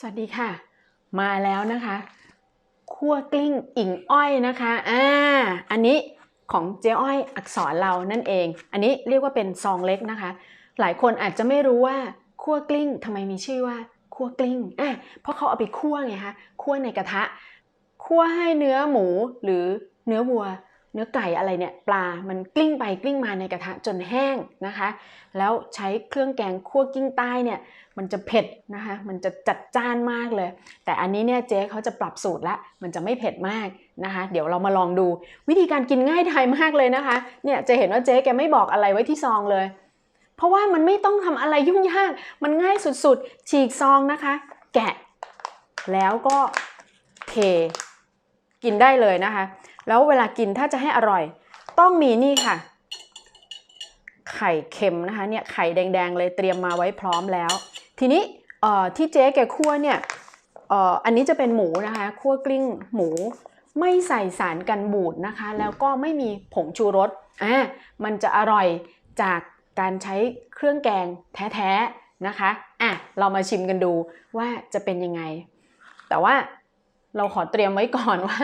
สวัสดีค่ะ มาแล้วนะคะคั่วกลิ้งอิงอ้อยนะคะอ่าอันนี้ของเจ๊อ้อยอักษรเรานั่นเอง อันนี้เรียกว่าเป็นซองเล็กนะคะ หลายคนอาจจะไม่รู้ว่าคั่วกลิ้งทำไมมีชื่อว่าคั่วกลิ้งอะเพราะเขาเอาไปคั่วไงคะคั่วในกระทะคั่วให้เนื้อหมูหรือเนื้อวัว เนื้อไก่อะไรเนี่ยปลา มันกลิ้งไปกลิ้งมาในกระทะจนแห้งนะคะ แล้วใช้เครื่องแกงคั่วกิ้งใต้เนี่ยมันจะเผ็ดนะคะ มันจะจัดจ้านมากเลย แต่อันนี้เนี่ยเจ๊เขาจะปรับสูตรละมันจะไม่เผ็ดมากนะคะ เดี๋ยวเรามาลองดูวิธีการกินง่ายดายมากเลยนะคะ เนี่ยจะเห็นว่าเจ๊แกไม่บอกอะไรไว้ที่ซองเลย เพราะว่ามันไม่ต้องทำอะไรยุ่งยาก มันง่ายสุดๆ ฉีกซองนะคะ แกะ แล้วก็เทกินได้เลยนะคะ แล้วเวลากินถ้าจะให้อร่อย ต้องมีนี่ค่ะ ไข่เค็มนะคะเนี่ยไข่แดงๆเลยเตรียมมาไว้พร้อมแล้ว ทีนี้ที่เจ๊แกคั่วเนี่ยอ่ออันนี้จะเป็นหมูนะคะคั่วกลิ้งหมูไม่ใส่สารกันบูดนะคะ แล้วก็ไม่มีผงชูรสอ่ามันจะอร่อยจากการใช้เครื่องแกงแท้ๆนะคะอะเรามาชิมกันดูว่าจะเป็นยังไง แต่ว่าเราขอเตรียมไว้ก่อนว่า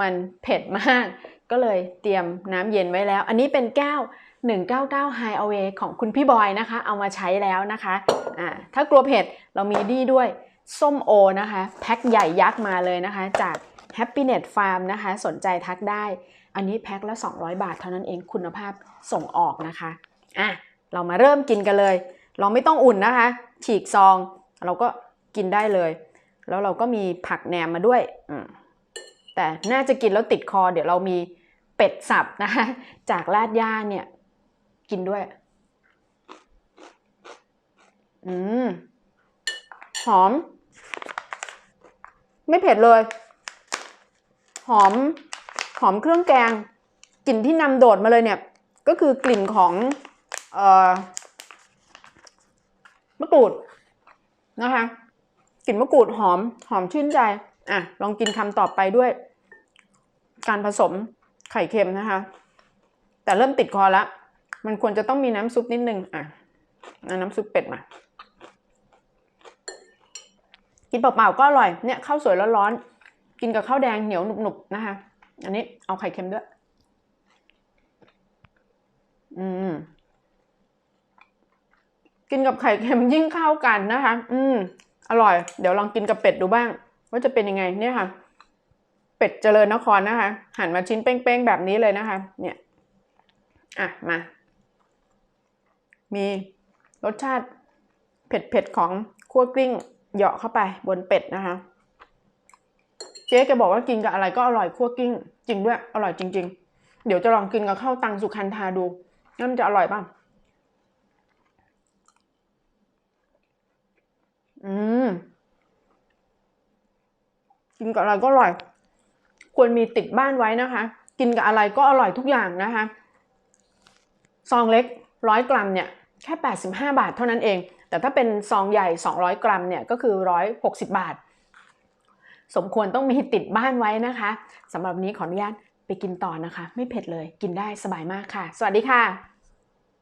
มันเผ็ดมาก ก็เลยเตรียมน้ำเย็นไว้แล้ว อันนี้เป็นแก้ว 199 High Away ของคุณพี่บอยนะคะ เอามาใช้แล้วนะคะอ่าถ้ากลัวเผ็ดเรามีดีด้วยส้มโอนะคะ แพ็คใหญ่ยักษ์มาเลยนะคะ จาก Happiness Farm นะคะ สนใจทักได้ อันนี้แพ็คละ 200 บาทเท่านั้นเองคุณภาพส่งออกนะคะอะเรามาเริ่มกินกันเลย เราไม่ต้องอุ่นนะคะ ฉีกซอง เราก็กินได้เลย แล้วเราก็มีผักแหนมมาด้วยอืม แต่น่าจะกินแล้วติดคอ เดี๋ยวเรามีเป็ดสับนะคะจากลาดย่าเนี่ย กินด้วย อืม หอม ไม่เผ็ดเลย หอม หอมเครื่องแกง กลิ่นที่นำโดดมาเลยเนี่ย ก็คือกลิ่นของ เอ่อมะกรูดนะคะกลิ่นมะกรูดหอม หอมชื่นใจ อะ ลองกินคำต่อไปด้วย การผสมไข่เค็มนะคะ แต่เริ่มติดคอแล้ว มันควรจะต้องมีน้ำซุปนิดนึงอะน้ำซุปเป็ดมา กินเปล่าๆก็อร่อยเนี่ยข้าวสวยร้อนๆกินกับข้าวแดงเหนียวหนุบๆนะคะ อันนี้เอาไข่เค็มด้วย อืมกินกับไข่เค็มยิ่งเข้ากันนะคะ อืม อร่อย เดี๋ยวลองกินกับเป็ดดูบ้าง ว่าจะเป็นยังไงเนี่ยค่ะ เป็ดเจริญนครนะคะ หั่นมาชิ้นเป้งๆแบบนี้เลยนะคะ เนี่ย อะ มา มีรสชาติเผ็ดๆของคั่วกลิ้งเหยาะเข้าไปบนเป็ดนะคะ เจ๊แกบอกว่ากินกับอะไรก็อร่อยคั่วกลิ้ง จริงด้วย อร่อยจริง ๆ เดี๋ยวจะลองกินกับข้าวตังสุขันธาดูนั่นจะอร่อยป่ะอืม กินกับอะไรก็อร่อย ควรมีติดบ้านไว้นะคะ กินกับอะไรก็อร่อยทุกอย่างนะคะ ซองเล็กร้อยกรัมเนี่ยแค่ 85 บาทเท่านั้นเอง แต่ถ้าเป็นซองใหญ่ 200 กรัมเนี่ยก็คือ 160 บาท สมควรต้องมีติดบ้านไว้นะคะสำหรับนนี้ขออนุญาตไปกินต่อนะคะ ไม่เผ็ดเลยกินได้สบายมากค่ะ สวัสดีค่ะ